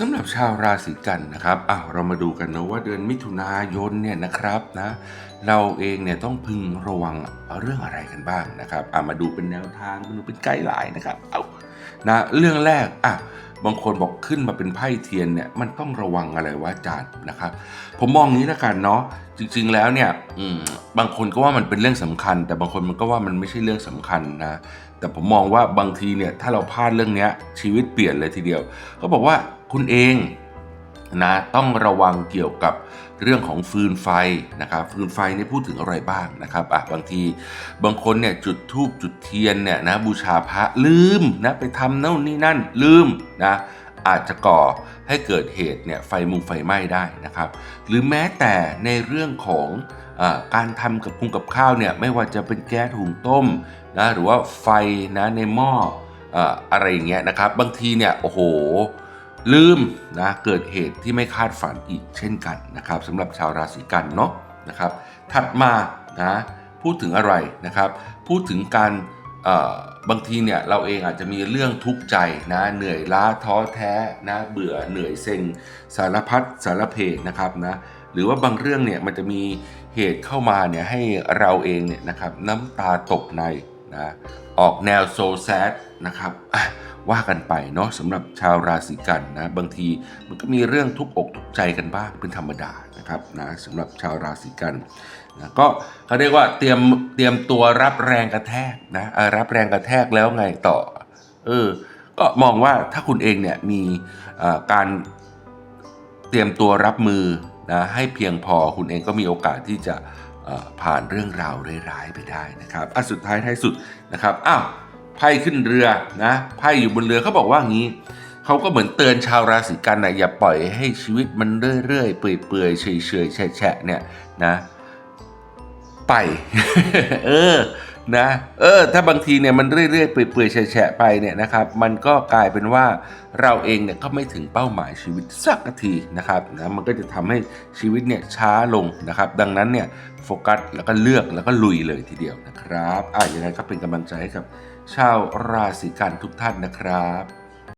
สำหรับชาวราศีกันนะครับอ้าวเรามาดูกันนะว่าเดือนมิถุนายนเนี่ยนะครับนะเราเองเนี่ยต้องพึงระวังเรื่องอะไรกันบ้างนะครับอะมาดูเป็นแนวทางมาดูเป็นไกด์ไลน์นะครับเอานะเรื่องแรกอะบางคนบอกขึ้นมาเป็นไพ่เทียนเนี่ยมันต้องระวังอะไรวะอาจารย์นะครับ ผมมองนี้แล้วกันเนาะจริง ๆแล้วเนี่ยอืมบางคนก็ว่ามันเป็นเรื่องสำคัญ แต่บางคนมันก็ว่ามันไม่ใช่เรื่องสำคัญนะแต่ผมมองว่าบางทีเนี่ยถ้าเราพลาดเรื่องนี้ชีวิตเปลี่ยนเลยทีเดียว ก็บอกว่า คุณเองนะต้องระวังเกี่ยวกับเรื่องของฟืนไฟนะครับฟืนไฟนี่พูดถึงอะไรบ้างนะครับอะบางทีบางคนเนี่ยจุดธูปจุดเทียนเนี่ยนะบูชาพระลืมนะไปทำโน่นนี่นั่นลืมนะอาจจะก่อให้เกิดเหตุเนี่ยไฟมุงไฟไหม้ได้นะครับ หรือแม้แต่ในเรื่องของอการทำกับพุงกับข้าวเนี่ยไม่ว่าจะเป็นแก๊สหุงต้มนะหรือว่าไฟนะในหม้ออ่าอะไรอย่างเงี้ยนะครับ บางทีเนี่ยโอ้โห ลืมนะเกิดเหตุที่ไม่คาดฝันอีกเช่นกันนะครับสำหรับชาวราศีกันเนาะนะครับ ถัดมานะพูดถึงอะไรนะครับ พูดถึงการเออบางทีเนี่ยเราเองอาจจะมีเรื่องทุกข์ใจนะเหนื่อยล้าท้อแท้นะเบื่อเหนื่อยเซ็งสารพัดสารเพนะครับนะหรือว่าบางเรื่องเนี่ยมันจะมีเหตุเข้ามาเนี่ยให้เราเองเนี่ยนะครับน้ำตาตกใน นะออกแนวโซแซดนะครับว่ากันไปเนาะสำหรับชาวราศีกันนะบางทีมันก็มีเรื่องทุกอกทุกใจกันบ้างเป็นธรรมดานะครับนะสำหรับชาวราศีกันนะก็เขาเรียกว่าเตรียมเตรียมตัวรับแรงกระแทกนะรับแรงกระแทกแล้วไงต่อเออก็มองว่าถ้าคุณเองเนี่ยมีการเตรียมตัวรับมือนะให้เพียงพอคุณเองก็มีโอกาสที่จะ ผ่านเรื่องราวร้ายๆไปได้นะครับอะสุดท้ายท้ายสุดนะครับอ้าวไพ่ขึ้นเรือนะไพ่อยู่บนเรือเขาบอกว่างี้เขาก็เหมือนเตือนชาวราศีกันนะอย่าปล่อยให้ชีวิตมันเรื่อยๆเปื่อยๆเฉยๆแฉะๆเนี่ยนะไป เออ นะเออถ้าบางทีเนี่ยมันเรื่อยๆเปื่อยๆแฉะๆไปเนี่ยนะครับมันก็กลายเป็นว่าเราเองเนี่ยก็ไม่ถึงเป้าหมายชีวิตสักทีนะครับนะมันก็จะทำให้ชีวิตเนี่ยช้าลงนะครับ ดังนั้นเนี่ยโฟกัสแล้วก็เลือกแล้วก็ลุยเลยทีเดียวนะครับอะยังไงก็เป็นกำลังใจให้กับชาวราศีกันทุกท่านนะครับ